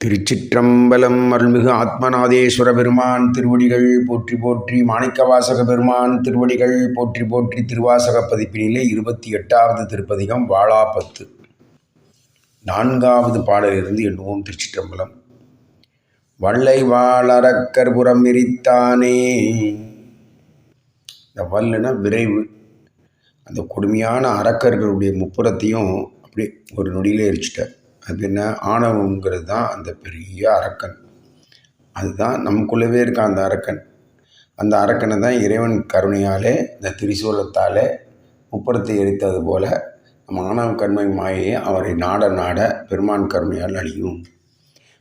திருச்சிற்றம்பலம் அருள்மிகு ஆத்மநாதேஸ்வர பெருமான் திருவடிகள் போற்றி போற்றி மாணிக்கவாசக பெருமான் திருவடிகள் போற்றி போற்றி திருவாசக பதிப்பினிலே இருபத்தி எட்டாவது திருப்பதிகம் வாழாப்பத்து. நான்காவது பாடலிருந்து எண்ணுவோம் திருச்சிற்றம்பலம். வள்ளை வாழறக்கர் புறம் இந்த வல்லுனா விரைவு அந்த கொடுமையான அரக்கர்களுடைய முப்புறத்தையும் அப்படியே ஒரு நொடியிலே எரிச்சிட்டார். அது என்ன? ஆணவங்கிறது தான் அந்த பெரிய அரக்கன். அதுதான் நமக்குள்ளவே இருக்க அந்த அரக்கன். அந்த அரக்கனை தான் இறைவன் கருணையாலே இந்த திரிசூலத்தாலே முப்படத்தை எரித்தது போல நம்ம ஆணவ கண்மை மாயையை அவரை நாட நாட பெருமான் கருணையால் அழியும்.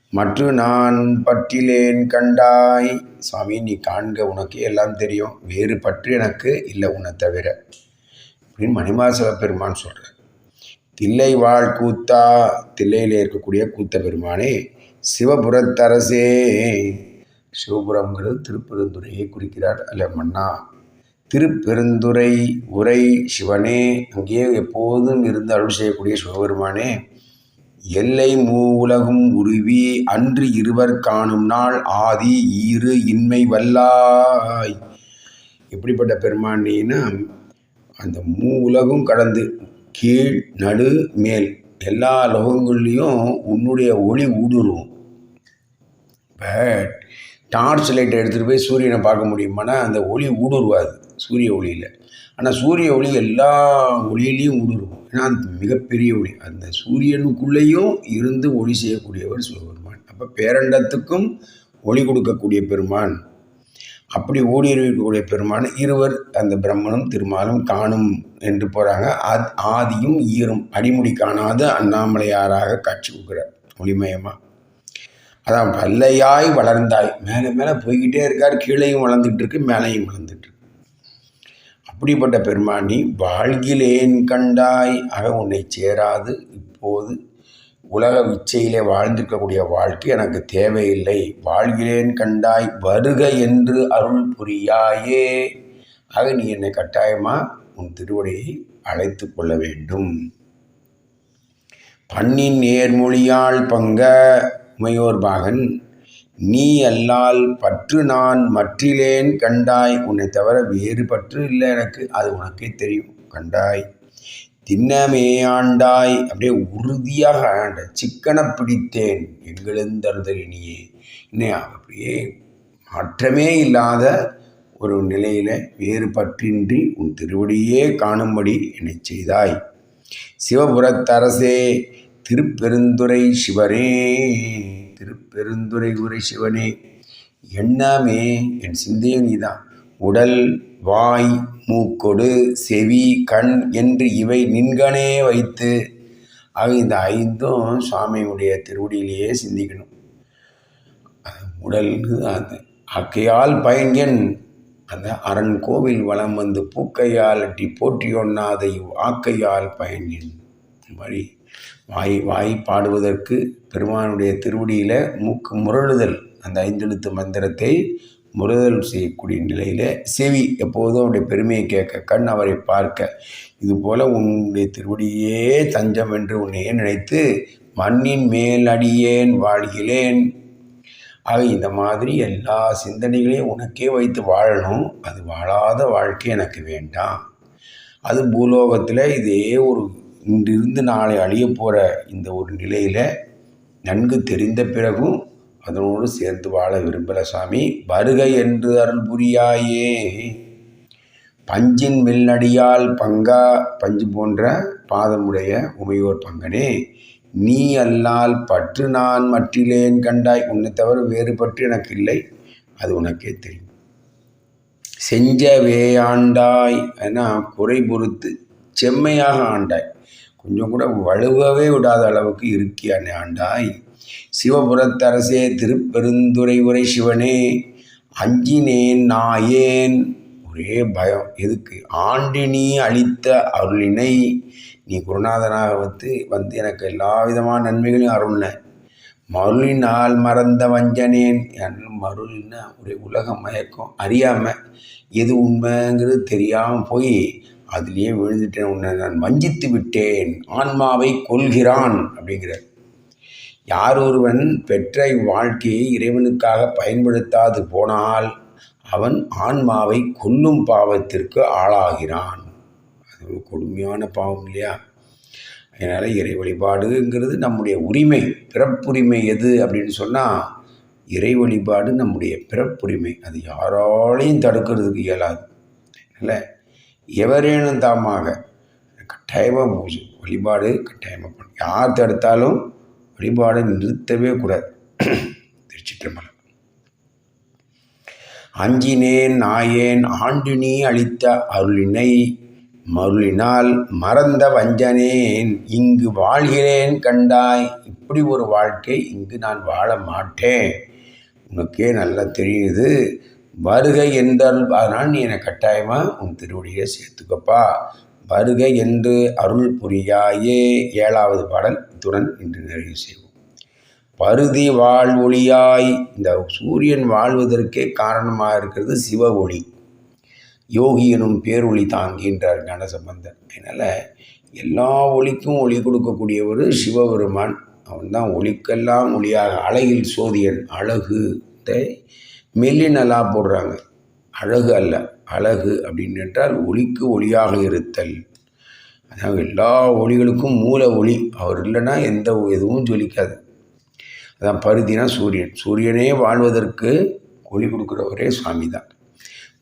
மற்ற நான் பற்றிலேன் கண்டாய். சுவாமி நீ காண்க உனக்கு எல்லாம் தெரியும். வேறு பற்று எனக்கு இல்லை உன்னை தவிர. அப்படின்னு மணிமாசவ பெருமான் சொல்கிறார் தில்லை வாழ் கூத்தா தில்லையில் இருக்கக்கூடிய கூத்த பெருமானே சிவபுரத்தரசே. சிவபுரம்ங்கிறது திருப்பெருந்துறையை குறிக்கிறார். அல்ல மன்னா திருப்பெருந்துறை உரை சிவனே அங்கேயே எப்போதும் இருந்து அருள் செய்யக்கூடிய சிவபெருமானே எல்லை மூ உலகும் உருவி அன்று இருவர் காணும் நாள் ஆதி ஈறு இன்மை வல்லாய். எப்படிப்பட்ட பெருமானின்னா அந்த மூ உலகும் கடந்து கீழ் நடு மேல் எல்லா லோகங்கள்லேயும் உன்னுடைய ஒளி ஊடுருவும். இப்போ டார்ச் லைட்டை எடுத்துகிட்டு போய் சூரியனை பார்க்க முடியுமானா அந்த ஒளி ஊடுருவாது சூரிய ஒளியில். ஆனால் சூரிய ஒளி எல்லா ஒளியிலையும் ஊடுருவும். ஏன்னா அது மிகப்பெரிய ஒளி. அந்த சூரியனுக்குள்ளேயும் இருந்து ஒளி செய்யக்கூடியவர் சிவபெருமான். அப்போ பேரண்டத்துக்கும் ஒளி கொடுக்கக்கூடிய பெருமான். அப்படி ஓடியிருக்கக்கூடிய பெருமான் இருவர் அந்த பிரம்மனும் திருமாலும் காணும் என்று போகிறாங்க ஆத் ஆதியும் ஈரும் அடிமுடி காணாத அண்ணாமலையாராக காட்சி கொடுக்குறார் ஒளிமயமாக அதான் வல்லையாய் வளர்ந்தாய். மேலே மேலே போய்கிட்டே இருக்கார். கீழேயும் வளர்ந்துட்டு இருக்கு மேலேயும் வளர்ந்துட்டு அப்படிப்பட்ட பெருமானி வாழ்கிலேன் கண்டாய் ஆக உன்னை சேராது இப்போது உலக விச்சையிலே வாழ்ந்திருக்கக்கூடிய வாழ்க்கை எனக்கு தேவையில்லை. வாழ்கிறேன் கண்டாய் வருக என்று அருள் புரியாயே. ஆக நீ என்னை கட்டாயமாக உன் திருவடியை அழைத்து கொள்ள வேண்டும். பண்ணின் நேர்மொழியால் பங்க உமையோர் பாகன் நீ அல்லால் பற்று நான் மற்றிலேன் கண்டாய். உன்னை தவிர வேறு பற்று இல்லை எனக்கு. அது உனக்கே தெரியும். கண்டாய். தின்னமே ஆண்டாய். அப்படியே உறுதியாக ஆண்ட சிக்கன பிடித்தேன் எங்களெந்தருதலினியே இன்னையா அப்படியே மாற்றமே இல்லாத ஒரு நிலையில் வேறு பற்றின்றி உன் திருவடியே காணும்படி என்னை செய்தாய். சிவபுரத்தரசே திருப்பெருந்துறை சிவனே திருப்பெருந்துறை உரை சிவனே எண்ணமே என் சிந்தையும் நீதான். உடல் வாய் மூக்கொடு செவி கண் என்று இவை நின்கனே வைத்து ஆக இந்த ஐந்தும் சுவாமியுடைய திருவடியிலேயே சிந்திக்கணும். உடல் அது அக்கையால் பயங்கன் அந்த அரண் கோவில் வளம் வந்து பூக்கையால் அட்டி போற்றியொன்னாதை ஆக்கையால் பயன்கின். இந்த மாதிரி வாய் வாய் பாடுவதற்கு பெருமானுடைய திருவடியில் மூக்கு முரளுதல் அந்த ஐந்தெழுத்து மந்திரத்தை முறுதல் செய்யக்கூடிய நிலையில் செவி எப்போதும் அவருடைய பெருமையை கேட்க கண் அவரை பார்க்க இதுபோல் உன்னுடைய திருவடியே தஞ்சம் என்று உன்னையே நினைத்து மண்ணின் மேல் அடியேன் வாழ்கிறேன். ஆக இந்த மாதிரி எல்லா சிந்தனைகளையும் உனக்கே வைத்து வாழணும். அது வாழாத வாழ்க்கை எனக்கு வேண்டாம். அது பூலோகத்தில் இதே ஒரு இன்றிருந்து நாளை அழிய போகிற இந்த ஒரு நிலையில் நன்கு தெரிந்த பிறகும் அதனோடு சேர்ந்து வாழ விரும்பல சாமி. வருக என்று அருள் புரியாயே. பஞ்சின் மெல்லடியால் பங்கா பஞ்சு போன்ற பாதமுடைய உமையோர் பங்கனே நீ அல்லால் பற்று நான் மற்றிலேன் கண்டாய். உன்னை தவிர வேறு பற்று எனக்கு இல்லை. அது உனக்கே தெரியும். செஞ்ச வேயாண்டாய் ஏன்னா குறை பொறுத்து செம்மையாக ஆண்டாய். கொஞ்சம் கூட வலுவவே விடாத அளவுக்கு இருக்கியானே ஆண்டாய். சிவபுரத்தரசே திருப்பெருந்துரை உரை சிவனே அஞ்சினேன் நாயேன். ஒரே பயம். எதுக்கு? ஆண்டினி அளித்த அருளினை நீ குருநாதனாக வந்து வந்து எனக்கு எல்லா விதமான நன்மைகளையும் அருள்ன. மருளினால் மறந்த வஞ்சனேன். என் மருள்னா ஒரே உலக மயக்கம். அறியாமல் எது உண்மைங்கிறது தெரியாமல் போய் அதுலேயே விழுந்துட்டேன். உன்னை நான் வஞ்சித்து விட்டேன். ஆன்மாவை கொள்கிறான் அப்படிங்கிறார். யார் ஒருவன் பெற்ற இவ்வாழ்க்கையை இறைவனுக்காக பயன்படுத்தாது போனால் அவன் ஆன்மாவை கொல்லும் பாவத்திற்கு ஆளாகிறான். அது ஒரு கொடுமையான பாவம் இல்லையா? அதனால் இறை வழிபாடுங்கிறது நம்முடைய உரிமை. பிறப்புரிமை எது அப்படின்னு சொன்னால் இறை வழிபாடு நம்முடைய பிறப்புரிமை. அது யாராலையும் தடுக்கிறதுக்கு இயலாது. இல்லை? எவரேனும் தாமாக. கட்டாயமாக பூஜை வழிபாடு கட்டாயமாக பண்ணும் யார் தடுத்தாலும் வழிபாடை நிறுத்தவே கூடாது. திருச்சிற்றம்பலம். அஞ்சினேன் நாயேன் ஆண்டு அளித்த அருளினை மருளினால் மறந்த வஞ்சனேன். இங்கு வாழ்கிறேன் கண்டாய் இப்படி ஒரு வாழ்க்கை இங்கு நான் வாழ மாட்டேன். உனக்கே நல்லா தெரியுது வருகை என்றால் அதனால் நீ என்னை கட்டாயமாக உன் திருவடியை சேர்த்துக்கப்பா. வருகை என்று அருள் புரியாயே. ஏழாவது பாடல். இத்துடன் இன்று நிறைவு செய்வோம். பருதி வாழ் ஒளியாய். இந்த சூரியன் வாழ்வதற்கே காரணமாக இருக்கிறது சிவ ஒளி. யோகி எனும் பேரொளி தாங்கின்றார் ஞானசம்பந்தர். அதனால் எல்லா ஒளிக்கும் ஒளி கொடுக்கக்கூடியவர் சிவபெருமான். அவன் தான் ஒளிக்கெல்லாம் ஒளியாக அழகில் சோதியன். அழகு மெல்லினலாக போடுறாங்க. அழகு அல்ல. அழகு அப்படின்னு என்றால் ஒளிக்கு ஒளியாக இருத்தல். அதாவது எல்லா ஒளிகளுக்கும் மூல ஒளி. அவர் இல்லைன்னா எந்த எதுவும் ஜொலிக்காது. அதான் பருதினா சூரியன். சூரியனே வாழ்வதற்கு ஒளி கொடுக்குறவரே சுவாமி தான்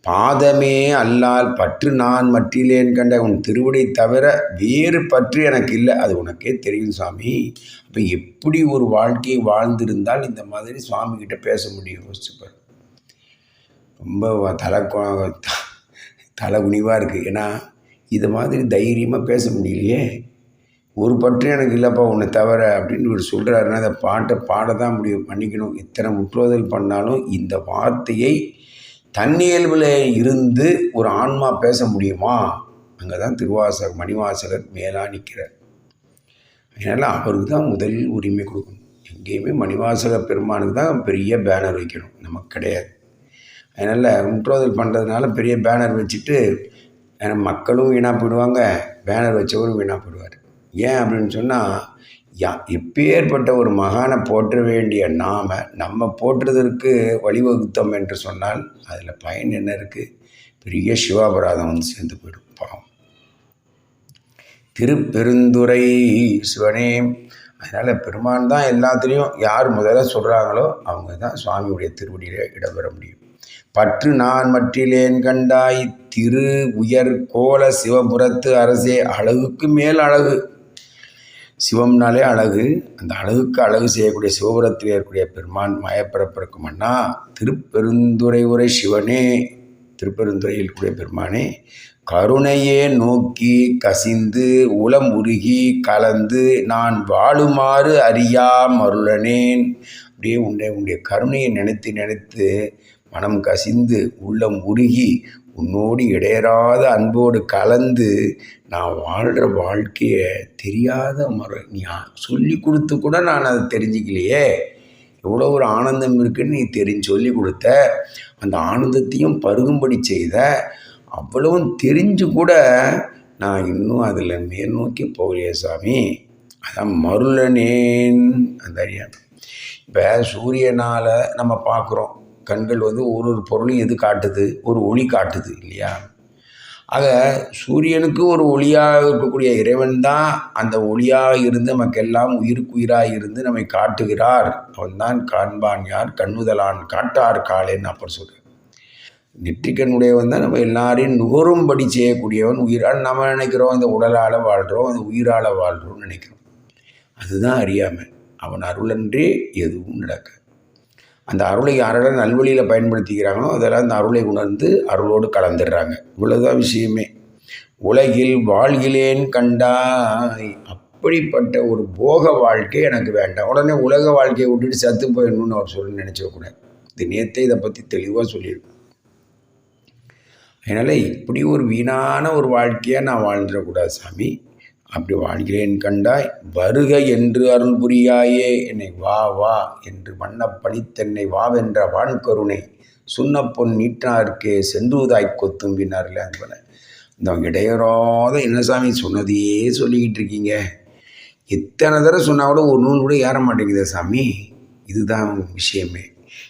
பாதமே அல்லால் பற்று நான் மற்றிலேன் கண்ட உன் திருவிடை தவிர வேறு பற்று எனக்கு இல்லை. அது உனக்கே தெரியும் சுவாமி. அப்போ எப்படி ஒரு வாழ்க்கையை வாழ்ந்திருந்தால் இந்த மாதிரி சுவாமிகிட்ட பேச முடியும்? யோசிச்சுப்பார் ரொம்ப தலை தலை குனிவாக இருக்குது ஏன்னா இது மாதிரி தைரியமாக பேச முடியலையே. ஒரு பற்று எனக்கு இல்லைப்பா உன்னை தவிர அப்படின்னு இவர் சொல்கிறாருன்னா அந்த பாட்டை பாட தான் முடியும் பண்ணிக்கணும். இத்தனை முற்றுதல் பண்ணாலும் இந்த வார்த்தையை தன்னியல்பில் இருந்து ஒரு ஆன்மா பேச முடியுமா? அங்கே தான் திருவாசகர் மணிவாசகர் மேலாக நிற்கிறார் அதனால் அவருக்கு தான் முதல் உரிமை கொடுக்கணும். எங்கேயுமே மணிவாசக பெருமானுக்கு தான் பெரிய பேனர் வைக்கணும். நமக்கு கிடையாது. அதனால் முற்றோதல் பண்ணுறதுனால பெரிய பேனர் வச்சுட்டு மக்களும் வீணாக போயிடுவாங்க பேனர் வச்சவரும் வீணாக போயிடுவார். ஏன் அப்படின்னு சொன்னால் யா எப்பேற்பட்ட ஒரு மகானை போற்ற வேண்டிய நாம நம்ம போற்றுறதற்கு வழிவகுத்தோம் என்று சொன்னால் அதில் பயன் என்ன இருக்குது பெரிய சிவாபராதம் வந்து சேர்ந்து போயிடும் பாவம். திருப்பெருந்துறை சிவனே அதனால் பெருமான் தான் எல்லாத்துலேயும் யார் முதல்ல சொல்கிறாங்களோ அவங்க தான் சுவாமியுடைய திருவடியில் இடம்பெற முடியும். பற்று நான் மற்றிலேன் கண்டாய் திரு உயர் கோல சிவபுரத்து அரசே அழகுக்கு மேல் அழகு. சிவம்னாலே அழகு அந்த அழகுக்கு அழகு செய்யக்கூடிய சிவபுரத்தில் இருக்கக்கூடிய பெருமான் மயப்பிறப்பிறக்கும் அண்ணா உரை சிவனே திருப்பெருந்துறையில் கூடிய பெருமானே கருணையே நோக்கி கசிந்து உளம் உருகி கலந்து நான் வாழுமாறு அறியா மருளனேன் அப்படியே உண்டே உன்னுடைய கருணையை நினைத்து நினைத்து மனம் கசிந்து உள்ளம் உருகி உன்னோடு இடையறாத அன்போடு கலந்து நான் வாழ்கிற வாழ்க்கையை தெரியாத முறை நீ சொல்லி கொடுத்து கூட நான் அதை தெரிஞ்சிக்கலையே. எவ்வளோ ஒரு ஆனந்தம் இருக்குன்னு நீ தெரிஞ்சு சொல்லி கொடுத்த. அந்த ஆனந்தத்தையும் பருகும்படி செய்த. அவ்வளவும் தெரிஞ்சு கூட நான் இன்னும் அதில் மேல் நோக்கி போகலையே சாமி. அதான் மருளனேன் அந்த அறியா இப்போ சூரியனால் நம்ம பார்க்குறோம் கண்கள் வந்து ஒரு ஒரு பொருளையும் எது காட்டுது? ஒரு ஒளி காட்டுது இல்லையா? ஆக சூரியனுக்கு ஒரு ஒளியாக இருக்கக்கூடிய இறைவன் தான் அந்த ஒளியாக இருந்து நமக்கெல்லாம் உயிருக்கு உயிராக இருந்து நம்மை காட்டுகிறார். அவன்தான் காண்பான் யார் கண்ணுதலான் காட்டார் காலேன்னு அப்புறம் சொல்கிறார் நெற்றிக்கண்ணுடையவன் தான் நம்ம எல்லாரையும் நுகரும்படி செய்யக்கூடியவன் உயிரால் நம்ம நினைக்கிறோம். இந்த உடலால் வாழ்கிறோம் அந்த உயிரால் வாழ்கிறோம்னு நினைக்கிறோம். அதுதான் அறியாமல் அவன் அருளன்றே எதுவும் நடக்காது. அந்த அருளை யாரெல்லாம் நல்வழியில் பயன்படுத்திக்கிறாங்களோ அதெல்லாம் அந்த அருளை உணர்ந்து அருளோடு கலந்துடுறாங்க. இவ்வளோதான் விஷயமே. உலகில் வாழ்கிலேன் கண்டாய். அப்படிப்பட்ட ஒரு போக வாழ்க்கை எனக்கு வேண்டாம். உடனே உலக வாழ்க்கையை விட்டுட்டு சத்து போயிடணும்னு அவர் சொல்லி நினச்சக்கூடாது இது நேற்றே இதை பற்றி தெளிவாக சொல்லியிருக்கேன் அதனால் இப்படி ஒரு வீணான ஒரு வாழ்க்கையாக நான் வாழ்ந்துடக்கூடாது சாமி. அப்படி வாழ்கிறேன் கண்டாய் வருக என்று அருள் புரியாயே. என்னை வா வா என்று வண்ண பணித்தென்னை வாவென்ற வான்கருணை சுண்ணப்பொன் பொன் நீட்டார்க்கே சென்றுவதாய் கொத்தும் பின்னார்ல போல இந்த இடையறாத என்ன சாமி சொன்னதையே சொல்லிக்கிட்டு இருக்கீங்க. எத்தனை தடவை சொன்னால் கூட ஒரு நூல் கூட ஏற மாட்டேங்குதே சாமி. இதுதான் விஷயமே.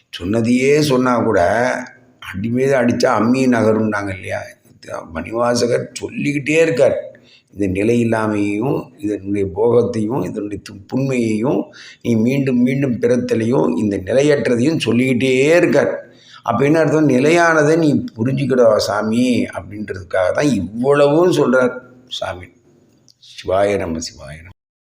சொன்னதையே சொன்னால் கூட அடி மீது அடித்தா அம்மி நகரும்னாங்க இல்லையா? மணிவாசகர் சொல்லிக்கிட்டே இருக்கார். இந்த நிலையில்லாமையையும் இதனுடைய போகத்தையும் இதனுடைய புண்மையையும் நீ மீண்டும் மீண்டும் பிறத்தலையும் இந்த நிலையற்றதையும் சொல்லிக்கிட்டே இருக்கார். அப்போ என்ன அர்த்தம்? நிலையானதை நீ புரிஞ்சுக்கிடா சாமி அப்படின்றதுக்காக தான் இவ்வளவும் சொல்கிறார் சாமி. சிவாய நம்ம சிவாய